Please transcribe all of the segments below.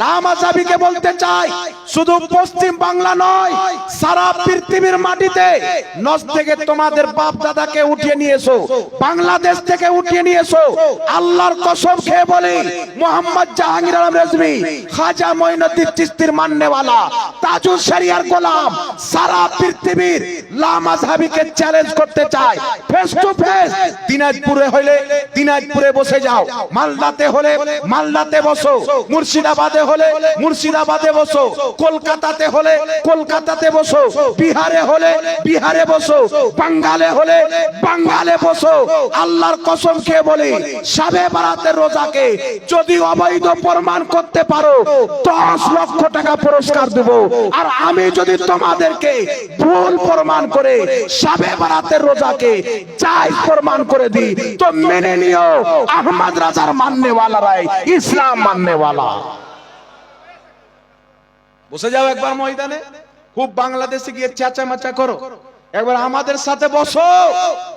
লামাজাবিকে বলতে চাই, শুধু পশ্চিম বাংলা নয়, সারা পৃথিবীর মাটিতে নজ থেকে তোমাদের বাপ দাদাকে উঠিয়ে নিয়েছো, বাংলাদেশ থেকে উঠিয়ে নিয়েছো, আল্লাহর কসম খেয়ে বলি, মোহাম্মদ জাহাঙ্গীর আলম রেজভি, খাজা মঈনুদ্দিন চিস্তির মাননেওয়ালা তাজুল শরিয়ার গোলাম, সারা পৃথিবীর লামাজহাবিকে চ্যালেঞ্জ করতে চায়। ফেস টু ফেস দিনাজপুরে হলে দিনাজপুরে বসে যাও। মালদাতে হলে মালদাতে বসো। মুর্শিদাবাদে হলে মুর্শিদাবাদে বসো। কলকাতাতে হলে কলকাতাতে বসো। বিহারে হলে বিহারে বসো। বাঙ্গালে হলে বাঙ্গালে বসো। আল্লাহর কসম খেয়ে বলি, সাবে বারাতের রোজাকে যদি অবৈধ প্রমাণ করতে পারো, দশ লক্ষ টাকা পুরস্কার দেব। আর আমি যদি তোমাদেরকে ভুল প্রমাণ করে, সাবে বারাতের রোজাকে চাই প্রমাণ করে দিই তো মেনে নিও, আহমদ রাজার মাননেওয়ালারাই ইসলাম মাননেওয়ালা বসে যাও একবার ময়দানে, খুব বাংলাদেশে গিয়ে চেঁচামেচা করো। একবার আমাদের সাথে বসো।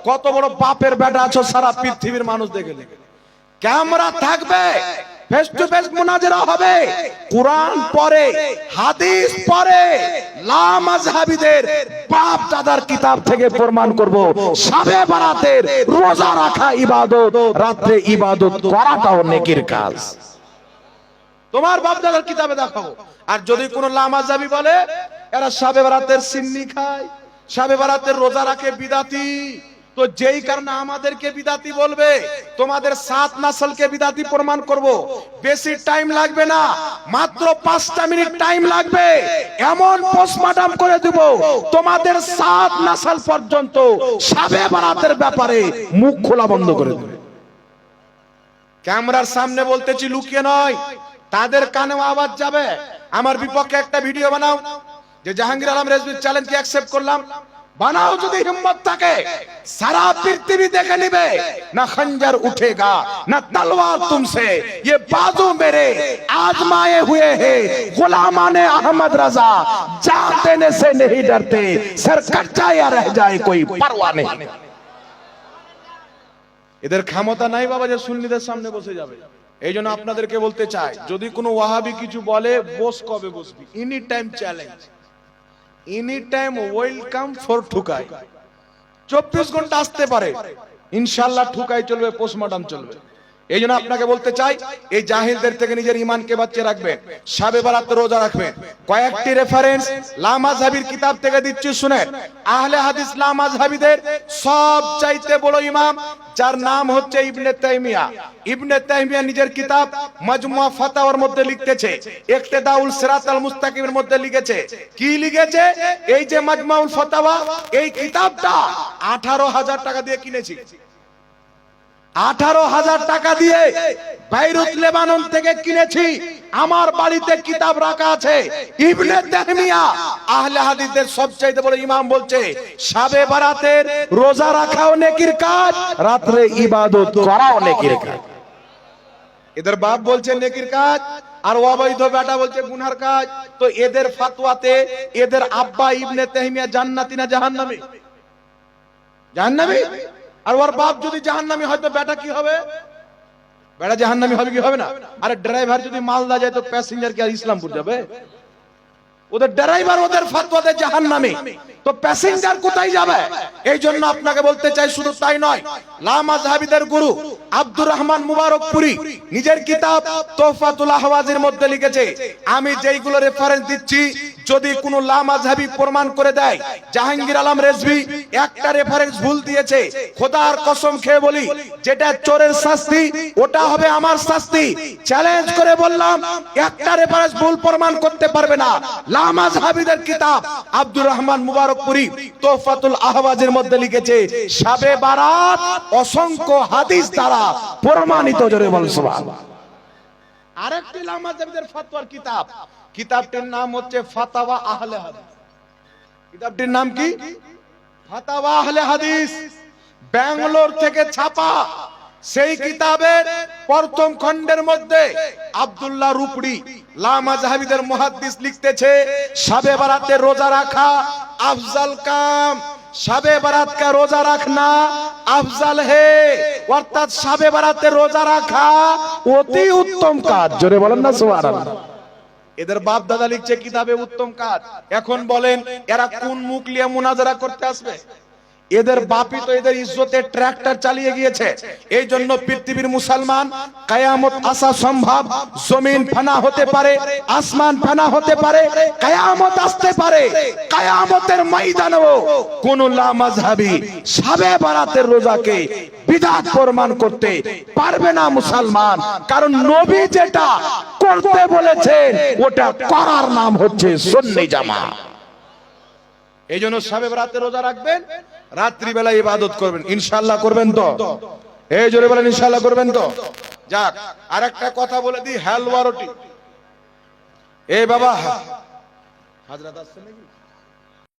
কত বড় বাপের বেটা আছো সারা পৃথিবীর মানুষ দেখে দেখে ক্যামেরা থাকবে। ফেস টু ফেস হবে। কোরআন পরে হাদিস পরে লামাজহাবিদের বাপ দাদার কিতাব থেকে প্রমাণ করব। সাবে বারাতের রোজা রাখা ইবাদত, রাত্রে ইবাদত করাটাও নেকির কাজ। তোমার বাপ দাদার কিতাবে দেখাবো আর যদি কোনো লামাজাবি বলে, এরা সাবে বারাতের সিন্নি খায়, সাবে বারাতের রোজা রাখে বিদাতি। তো যেই কারণে আমাদেরকে বিদাতি বলবে, তোমাদের সাত নাসলকে বিদাতি প্রমাণ করব। বেশি টাইম লাগবে না, মাত্র পাঁচটা মিনিট টাইম লাগবে। এমন পোস্টমার্টম করে দেব, তোমাদের সাত নাসল পর্যন্ত সাবে বারাতের ব্যাপারে মুখ খোলা বন্ধ করে দেবে। ক্যামেরার সামনে বলতেছি, লুকিয়ে নয়, তাদের কানেও আওয়াজ যাবে। আমার বিপক্ষে একটা ভিডিও বানাও, যে জাহাঙ্গীর আলম রেজবির চ্যালেঞ্জকে অ্যাকসেপ্ট করলাম। বানাও যদি হিম্মত থাকে, সারা পৃথিবী দেখে নিবে, না খঞ্জর উঠেগা, না তলোয়ার তুমসে ये बाजू मेरे आजमाए हुए हैं गुलामाने अहमद रजा जान देने से नहीं डरते सर कच्चा या रह जाए कोई परवाह नहीं এদের ক্ষমতা নাই বাবা যে সুন্নিদের সামনে বসে যাবে। এই জন্য আপনাদেরকে বলতে চাই, যদি কোনো ওয়াহাবি কিছু বলে, বস কবে বসবি? Any time challenge any time welcome for ঠুকাই চব্বিশ ঘণ্টা আসতে পারে। ইনশাল্লাহ ঠুকাই চলবে পোস্টমর্টম চলবে। এই জন্য আপনাকে বলতে চাই, এই জাহিলদের থেকে নিজের ইমানকে বাঁচিয়ে রাখবেন। সাবে বারাত রোজা রাখবেন। কয়েকটি রেফারেন্স লামাজহাবির কিতাব থেকে দিচ্ছি শুনে আহলে হাদিস লামাজহাবিদের সব চাইতে বড় ইমাম, যার নাম হচ্ছে ইবনে তাইমিয়া। ইবনে তাইমিয়া নিজের কিতাব মাজমুয়া ফাতাওয়ার মধ্যে লিখতেছে, ইকতেদাউল সিরাতাল মুস্তাকিমের মধ্যে লিখেছে। কি লিখেছে? এই যে মাজমাউল ফাতাওয়া, এই কিতাবটা 18000 টাকা দিয়ে কিনেছি। আঠারো হাজার টাকা দিয়ে বাইরুত লেবানন থেকে কিনেছি। আমার বাড়িতে কিতাব রাখা আছে। ইবনে তাহমিয়া, আহলে হাদিসের সবচাইতে বড় ইমাম বলছে শাবে বারাতের রোজা রাখাও নেকির কাজ, রাত্রে ইবাদত করাও নেকির কাজ। এদের বাপ বলছে, নেকির কাজ। আর অবৈধ বেটা বলছে, গুনার কাজ। তো এদের ফাতোয়াতে এদের আব্বা ইবনে তাহমিয়া জান্নাতি না জাহান্নামী? জাহান্নামী? আর ওর বাপ যদি জাহান্নামী হয় তো বেটা কি হবে? বেটা জাহান্নামী হবে কি হবে না? আরে ড্রাইভার যদি মালদা যায় তো প্যাসেঞ্জার কি আর ইসলামপুর যাবে? ওদের ড্রাইভার ওদের ফাতোয়াতে জাহান নামে তো প্যাসেঞ্জার কোথায় যাবে? এই জন্য আপনাকে বলতে চাই, শুধু তাই নয় আমি রেফারেন্স দিচ্ছি, যদি প্রমাণ করে দেয়, জাহাঙ্গীর আলম একটা রেফারেন্স ভুল দিয়েছে, খোদার কসম খেয়ে বলি, যেটা চোরের শাস্তি, ওটা হবে আমার শাস্তি। চ্যালেঞ্জ করে বললাম, একটা রেফারেন্স ভুল প্রমাণ করতে পারবে না। লামাজহাবিদের কিতাব আব্দুর রহমান মুবারকপুরি তোহফাতুল আহওয়াজের মধ্যে লিখেছে, সাবে বারাত অসংখ্য হাদিস দ্বারা প্রমাণিত, জোরে বল আরেকটি লামাজহাবিদের ফতোয়ার কিতাব। কিতাবটির নাম হচ্ছে ফাতাওয়া আহলে হাদিস। কিতাবটির নাম কি? ফাতাওয়া আহলে হাদিস। ব্যাঙ্গালোর থেকে ছাপা। সেই কিতাবের প্রথম খণ্ডের মধ্যে আব্দুল্লাহ রুপড়ি লামা জাহাবিদের মুহাদ্দিস লিখতেছে শাবে বারাতে রোজা রাখা আফজাল কাম শাবে বারাত কা রোজা রাখনা আফজাল হে। অর্থাৎ শাবে বারাতে রোজা রাখা অতি উত্তম কাজ। জোরে বলেন না, সুবহানাল্লাহ। এদের বাপ দাদা লিখছে কিতাবে উত্তম কাজ। এখন বলেন, এরা কোন মুখ নিয়ে মুনাজারা করতে আসবে? এদের বাপি তো এদের ইজ্জতে ট্রাক্টর চালিয়ে গিয়েছে। এই জন্য পৃথিবীর মুসলমান কায়ামত আসা সম্ভব। জমিন ফানা হতে পারে, আসমান ফানা হতে পারে, কায়ামত আসতে পারে, কায়ামতের ময়দানেও কোন লা মাযহাবি সাবে বারাতের রোজাকে বিদাত প্রমাণ করতে পারবে না মুসলমান। কারণ নবী যেটা করতে বলেছেন, ওটা করার নাম হচ্ছে সুন্নি জামাত। এই জন্য সাবে রাতে রোজা রাখবেন রাত্রিবেলা ইবাদত করবেন। ইনশাল্লাহ করবেন তো? এই জোরে বলেন ইনশাল্লাহ করবেন তো? যাক আর একটা কথা বলে দিই হালুয়া রুটি। এ বাবা, হাজরাত আসছে নাকি?